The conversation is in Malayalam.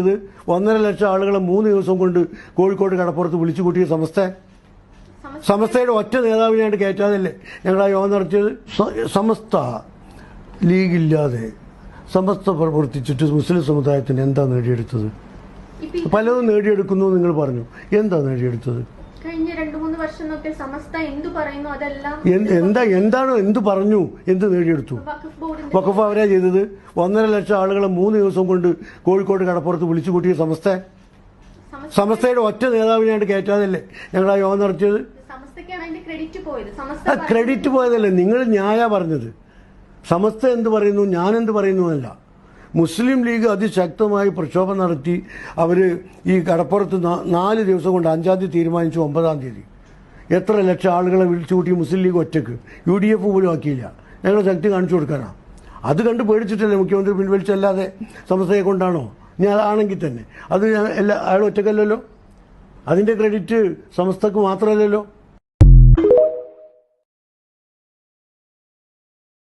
ഇത് ഒന്നര ലക്ഷം ആളുകളെ മൂന്ന് ദിവസം കൊണ്ട് കോഴിക്കോട് കടപ്പുറത്ത് വിളിച്ചു കൂട്ടിയ സമസ്ത. സമസ്തയുടെ ഒറ്റ നേതാവിനായിട്ട് കയറ്റാതല്ലേ ഞങ്ങൾ ആ യോഗം നടത്തിയത്? സമസ്ത ലീഗില്ലാതെ സമസ്ത പ്രവർത്തിച്ചിട്ട് മുസ്ലിം സമുദായത്തിന് എന്താ നേടിയെടുത്തത്? പലതും നേടിയെടുക്കുന്നു നിങ്ങൾ പറഞ്ഞു. എന്താ നേടിയെടുത്തത്? കഴിഞ്ഞ രണ്ടു മൂന്ന് വർഷം സമസ്ത എന്തു പറയുന്നു അതെല്ലാം എന്താ എന്താണ് എന്ത് പറഞ്ഞു എന്ത് നേടിയെടുത്തു? വഖഫ് അവരാ ചെയ്തത്? ഒന്നര ലക്ഷം ആളുകളെ മൂന്ന് ദിവസം കൊണ്ട് കോഴിക്കോട് കടപ്പുറത്ത് വിളിച്ചു കൂട്ടിയ സമസ്ത? സമസ്ത- സമസ്തയുടെ ഒറ്റ നേതാവിനെയാണ് കയറ്റാതല്ലേ ഞങ്ങൾ ആ യോഗം നടത്തിയത്? ക്രെഡിറ്റ് പോയതല്ലേ? നിങ്ങൾ ന്യായ പറഞ്ഞത്. സമസ്ത എന്ത് പറയുന്നു? ഞാൻ എന്ത് പറയുന്നു എന്നല്ല. മുസ്ലിം ലീഗ് അതിശക്തമായി പ്രക്ഷോഭം നടത്തി. അവർ ഈ കടപ്പുറത്ത് നാല് ദിവസം കൊണ്ട് അഞ്ചാം തീയതി തീരുമാനിച്ചു ഒമ്പതാം തീയതി. എത്ര ലക്ഷം ആളുകളെ വിളിച്ചു കൂട്ടി മുസ്ലിം ലീഗ് ഒറ്റയ്ക്ക്? യു ഡി എഫ് പോലും ആക്കിയില്ല. ഞങ്ങൾ ശക്തി കാണിച്ചു കൊടുക്കാനാണ് അത് കണ്ട് പേടിച്ചിട്ടല്ലേ മുഖ്യമന്ത്രി പിൻവലിച്ചല്ലാതെ സമസ്തയെ കൊണ്ടാണോ? ഇനി അതാണെങ്കിൽ തന്നെ. അത് എല്ലാ അയാൾ ഒറ്റക്കല്ലല്ലോ? അതിന്റെ ക്രെഡിറ്റ് സമസ്തക്ക് മാത്രമല്ലല്ലോ?